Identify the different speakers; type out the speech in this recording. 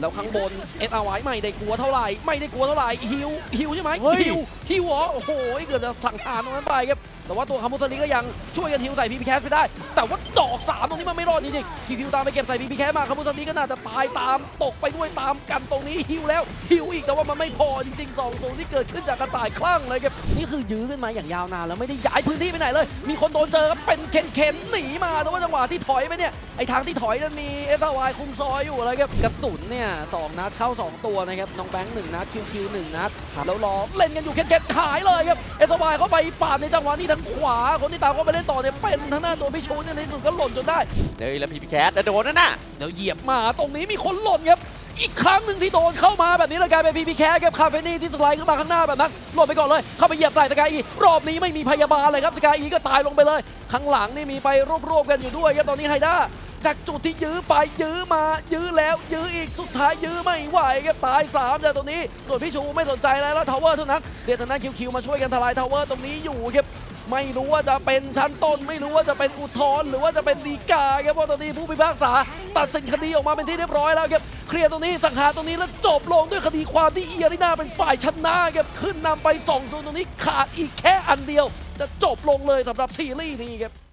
Speaker 1: แล้วข้างบนเอสอาไว้ไม่ได้กลัวเท่าไหร่ไม่ได้กลัวเท่าไหร่ฮิวฮิวใช่ไหม
Speaker 2: เฮ้ย
Speaker 1: ฮิวฮิวเหรอโอ้โหเกือบจะสังหารตรงนั้นไปครับแต่ว่าตัวคามุสลีก็ยังช่วยกันฮิวใส่พีพีแคสไปได้ แต่ว่าดอกสามตรงนี้มันไม่รอดจริงๆคิวฮิวตามไปเก็บใส่พีพีแคสมาคามุสลีก็น่าจะตายตามตกไปด้วยตามกันตรงนี้ฮิวแล้วฮิวอีกแต่ว่ามันไม่พอจริงๆสองตัวที่เกิดขึ้นจากกระต่ายคลั่งเลยครับนี่คือยื้อขึ้นมาอย่างยาวนานแล้วไม่ได้ย้ายพื้นที่ไปไหนเลย มีคนโดนเจอครับเป็นเคนเคนหนีมาแต่ว่าจังหวะที่ถอยไปเนี่ยไอทางที่ถอยนั้นมีเอสวายคุมซอยอยู่อะไรครับกระสุนเนี่ยสองนัดเข้า 2 ตัวนะครับน้องแบงค์หนึ่งนัดคิวคิวหนึ่งนัดแล้วรอเล่นกันอยู่เคนเคนหายเลยครับเอสวายเข้าไปปาดในจังหวะนี้ทางขวาคนที่ตามเข้าไปเล่นต่อเนี่ยเป็นทางหน้าตัวพี่ชูเนี่ยในที่สุดก็หล่นจนได้
Speaker 2: เฮ้ยแล้วพีพีแคสโดนนั่นน่ะ
Speaker 1: เดี๋ยวเหยียบมาตรงนี้มีคนหล่นครับอีกครั้งหนึ่งที่โดนเข้ามาแบบนี้เลยกลายเป็นพีพีแคครับคาเฟนี่ที่สไลด์ขึ้นมาข้างหน้าแบบนั้นหล่นไปก่อนเลย เข้าไปเหยียบใส่สกายอีรอบนี้ไม่มีพยาบาลเลยครับสกายอีก็ตายลงไปเลย ข้างหลังนี่มีไปรวบๆกันอยู่ด้วยครับตอนนี้ไฮด้าจากจุดที่ยื้อไปยื้อมา ยื้อแล้ว ยื้ออีกสุดท้ายยื้อไม่ไหวครับตาย3จากตรงนี้ ส่วนพี่ชูไม่สนใจแล้วแล้วทาวเวอร์เท่านั้นเดี๋ยวทางด้านคิวๆมาช่วยกันทลายทาวเวอร์ตรงนี้อยู่ครับ ไม่รู้ว่าจะเป็นชั้นต้น ไม่รู้ว่าจะเป็นอุทธรณ์หรือว่าจะเป็นฎีกาครับเพราะตอนนี้ผู้พิพากษา ตัดสินคดีออกมาเป็นที่เรียบร้อยแล้วครับเคลียร์ตรงนี้สังหารตรงนี้แล้วจบลงด้วยคดีความที่เอียรินาเป็นฝ่ายชนะครับขึ้นนำไป2-0ตรงนี้ขาดอีกแค่อันเดียว จะจบลงเลยสำหรับซีรีส์นี้ครับ